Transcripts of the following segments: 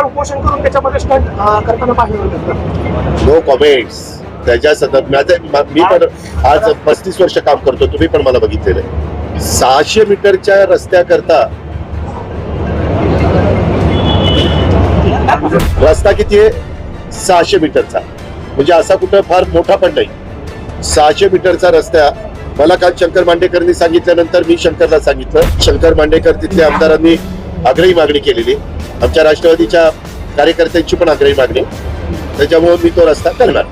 खासदार उपोषण करून त्याच्यामध्ये स्टंट करताना पाहिलं होतं. नो कॉमेंट्स त्याच्या संदर्भ मी पण आज पस्तीस वर्ष काम करतो. तुम्ही पण मला बघितलेलं आहे. सहाशे मीटरच्या रस्त्याकरता रस्ता किती आहे? सहाशे मीटरचा. म्हणजे असा कुठं फार मोठा पण नाही. सहाशे मीटरचा रस्ता. मला काल शंकर मांडेकरांनी सांगितल्यानंतर मी शंकरला सांगितलं. शंकर मांडेकर तिथल्या आमदारांनी आग्रही मागणी केलेली. आमच्या राष्ट्रवादीच्या कार्यकर्त्यांची पण आग्रही मागणी. त्याच्यामुळे मी तो रस्ता करणार.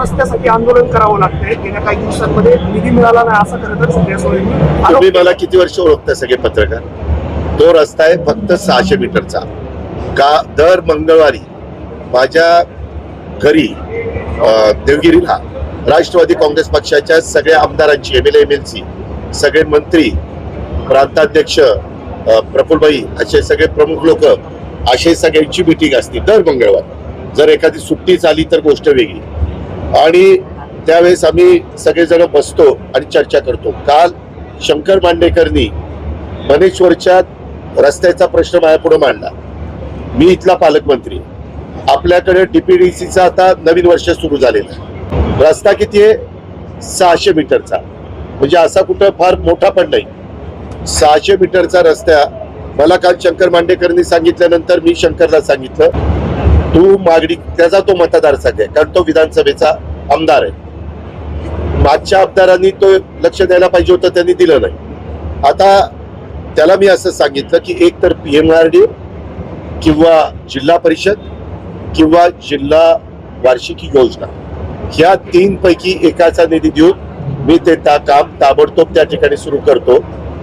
रस्त्यासाठी आंदोलन करावं लागतंय. गेल्या काही दिवसांमध्ये निधी मिळाला नाही असं खरं तर तुम्ही मला. किती वर्ष ओळखता सगळे पत्रकार? तो रस्ता आहे फक्त सहाशे मीटरचा. का दर मंगळवारी माझ्या घरी देवगिरीला राष्ट्रवादी काँग्रेस पक्षाच्या सगळ्या आमदारांची M L M L C सगळे मंत्री प्रांताध्यक्ष प्रफुलबाई असे सगळे प्रमुख लोक असे सगळ्यांची मिटिंग असते दर मंगळवार. जर एखादी सुट्टी झाली तर गोष्ट वेगळी. आणि त्यावेळेस आम्ही सगळेजण बसतो आणि चर्चा करतो. काल शंकर मांडेकरनी मनेश्वरच्या रस्त्याचा प्रश्न माझ्यापुढे मांडला. मी इथला पालकमंत्री. आपल्याकडे डीपीडीसीचा आता नवीन वर्ष सुरू झालेलं आहे. रस्ता किती आहे? सहाशे मीटरचा. म्हणजे असा कुठं फार मोठा पण नाही. सहाशे मीटरचा रस्ता मला काल शंकर मांडेकरांनी सांगितल्यानंतर मी शंकरला सांगितलं तू मागणी त्याचा तो मतदारसंघ आहे कारण तो विधानसभेचा आमदार आहे. मागच्या आमदारांनी तो लक्ष द्यायला पाहिजे होतं त्यांनी दिलं नाही. आता त्याला मी असं सांगितलं की एक तर पी एम आर डी किंवा जिल्हा परिषद किंवा जिल्हा वार्षिक योजना ह्या तीनपैकी एकाचा निधी देऊन मी ते त्या काम ताबडतोब त्या ठिकाणी सुरू करतो.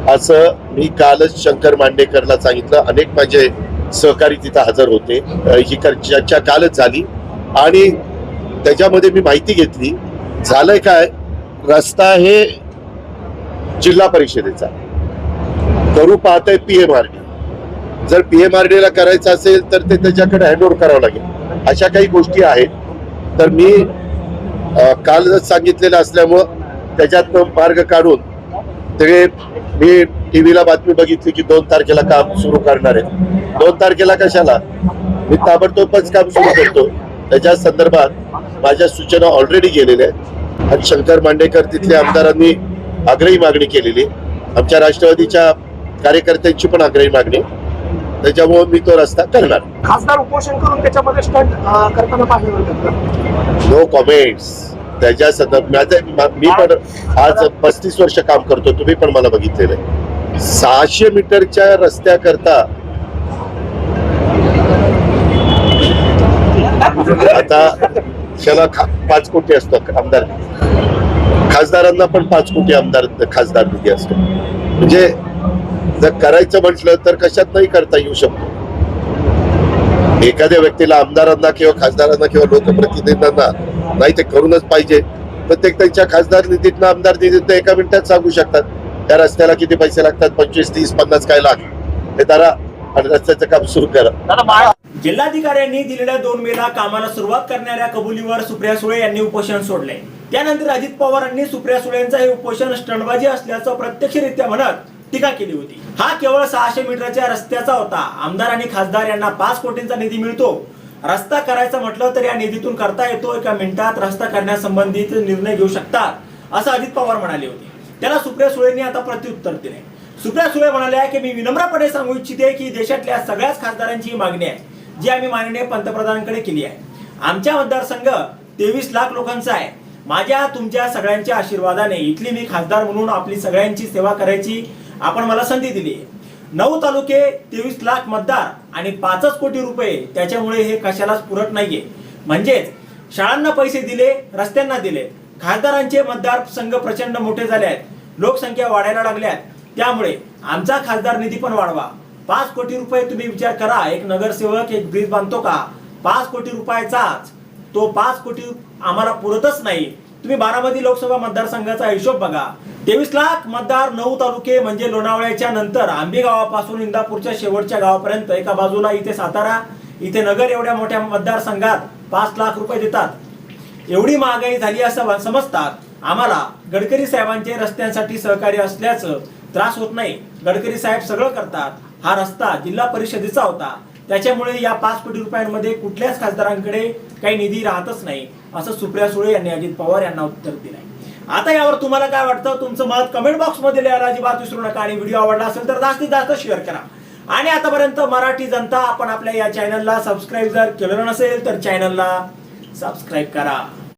असं मी कालच शंकर मांडेकरला सांगितलं. अनेक माझे सहकारी तिथं हजर होते. ही चर्चा कालच झाली. आणि त्याच्यामध्ये मी माहिती घेतली. झालंय काय? रस्ता हे जिल्हा परिषदेचा. करू पाहतंय पी एम आर डी जर पी एम आर ला करायचं असेल तर ते त्याच्याकडे हँडओव्हर करावं लागेल. अशा काही गोष्टी आहेत. तर मी कालच सांगितलेलं असल्यामुळं त्याच्यातनं मार्ग काढून ते मी टीव्हीला बातमी बघितली की दोन तारखेला काम सुरू करणार आहेत. दोन तारखेला कशाला? मी ताबडतोबच काम सुरू करतो. त्याच्या संदर्भात माझ्या सूचना ऑलरेडी गेलेल्या आहेत. आणि शंकर मांडेकर तिथल्या आमदारांनी आग्रही मागणी केलेली. आमच्या राष्ट्रवादीच्या कार्यकर्त्यांची पण आग्रही मागणी. त्याच्यामुळे मी तो रस्ता करणार. खासदार उपोषण करून त्याच्यामध्ये स्टंट करताना होतं नो कॉमेंट्स त्याच्या सतत माझं मी पण आज पस्तीस वर्ष काम करतो तुम्ही पण मला बघितलेलं आहे. सहाशे मीटरच्या रस्त्याकरता आता त्याला खा- पाच कोटी असतो आमदार. खासदारांना पण पाच कोटी आमदार खासदार निधी असतो. म्हणजे जर करायचं म्हटलं तर कशात नाही करता येऊ शकतो. एखाद्या व्यक्तीला आमदारांना किंवा खासदारांना किंवा लोकप्रतिनिधींना नाही ते करूनच पाहिजे. प्रत्येक त्यांच्या खासदार निधीतनं आमदार निधीतनं एका मिनिटात सांगू शकतात. त्या रस्त्याला किती पैसे लागतात? पंचवीस तीस पन्नास काय लाख? हे धरा आणि रस्त्याचं काम सुरू करा. जिल्हाधिकाऱ्यांनी दिलेल्या दोन मेला कामाला सुरुवात करणाऱ्या कबुलीवर सुप्रिया सुळे यांनी उपोषण सोडले. त्यानंतर अजित पवारांनी सुप्रिया सुळेंचं हे उपोषण स्टंटबाजी असल्याचं प्रत्यक्षरित्या म्हणत टीका केली होती. हा केवळ सहाशे मीटरच्या रस्त्याचा होता. आमदार आणि खासदार यांना पाच कोटींचा निधी मिळतो. रस्ता करायचा म्हटलं तर या निधीतून करता येतो एका मिनिटात रस्ता करण्यासंबंधित निर्णय घेऊ शकतात असं अजित पवार म्हणाले होते. त्याला सुप्रिया सुळेंनी आता प्रत्युत्तर दिले. सुप्रिया सुळे म्हणाल्या की मी विनम्रपणे सांगू इच्छिते की देशातल्या सगळ्याच खासदारांची ही मागणी आहे जी आम्ही माननीय पंतप्रधानांकडे केली आहे. आमच्या मतदारसंघ तेवीस लाख लोकांचा आहे. माझ्या तुमच्या सगळ्यांच्या आशीर्वादाने इथली मी खासदार म्हणून आपली सगळ्यांची सेवा करायची आपण मला संधी दिली नऊ तालुके तेवीस लाख मतदार आणि पाचच कोटी रुपये त्याच्यामुळे हे कशालाच पुरत नाहीये. म्हणजेच शाळांना पैसे दिले रस्त्यांना दिले. खासदारांचे मतदार संघ प्रचंड मोठे झाले आहेत. लोकसंख्या वाढायला लागल्यात. त्यामुळे आमचा खासदार निधी पण वाढवा. पाच कोटी रुपये तुम्ही विचार करा. एक नगरसेवक एक ब्रिज बांधतो का? पाच कोटी रुपयाचाच. तो पाच कोटी आम्हाला पुरतच नाही. तुम्ही बारामती लोकसभा मतदारसंघाचा हिशोब बघा. तेवीस लाख मतदार नऊ तालुके म्हणजे लोणावळ्याच्या नंतर आंबेगावापासून इंदापूरच्या शेवटच्या गावापर्यंत एका बाजूला इथे सातारा इथे नगर एवढ्या मोठ्या मतदारसंघात पाच लाख रुपये देतात. एवढी महागाई झाली असं समजतात. आम्हाला गडकरी साहेबांचे रस्त्यांसाठी सहकार्य असल्याचं त्रास होत नाही. गडकरी साहेब सगळं करतात. हा रस्ता जिल्हा परिषदेचा होता. त्याच्यामुळे या पाच कोटी रुपयांमध्ये कुठल्याच खासदारांकडे काही निधी राहतच नाही. असं सुप्रिया सुळे यांनी अजित पवार यांना उत्तर दिलंय. आता यावर तुम्हाला काय वाटतं? तुमचं मत कमेंट बॉक्समध्ये लिहायला अजिबात विसरू नका आणि व्हिडिओ आवडला असेल तर जास्तीत जास्त शेअर करा. आणि आतापर्यंत मराठी जनता आपण आपल्या या चॅनलला सबस्क्राईब जर केलं नसेल तर चॅनलला सबस्क्राईब करा.